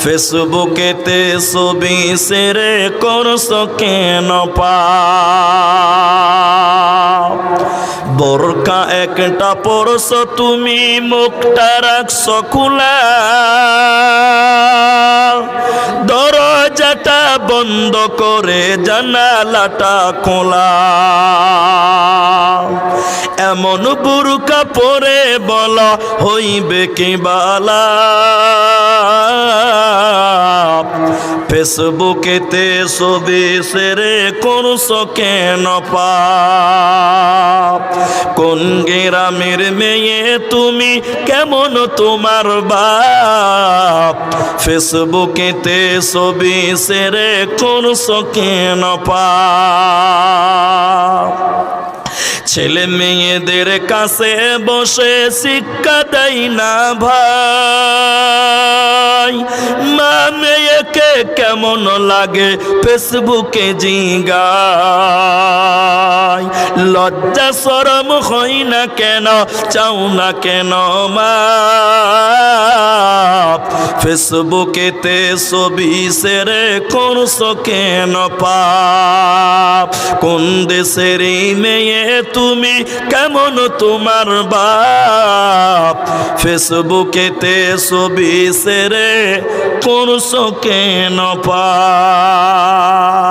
ফেসবুকেতে ছবি সেরে করছ কেন বোরকা একটা পরছো তুমি মুখটা রাখছো খোলা। দরজাটা বন্ধ করে জানালাটা খোলা। এমন বুরকা পরে বলা হইবে কি বালা। ফেসবুকেতে ছবি সেরে করছ কেন পাপ কোন গ্রামের মেয়ে তুমি, কেমন তোমার বাপ? ফেসবুকেতে ছবি সেরে করছ কেন পাপ ছেলে মেয়েদের কাছে বসে শিক্ষা দেয় না ভাই। মা মেয়েকে কেমন লাগে ফেসবুকে জিগায়। লজ্জা, সরম হয় না কেন, চাও না কেন মা? ফেসবুকেতে ছবি সেরে করছ কেন পাপ কোন দেশের মেয়ে তুমি? কেমন তোমার বাপ? ফেসবুকেতে ছবি সেরে করছ কেন পাপ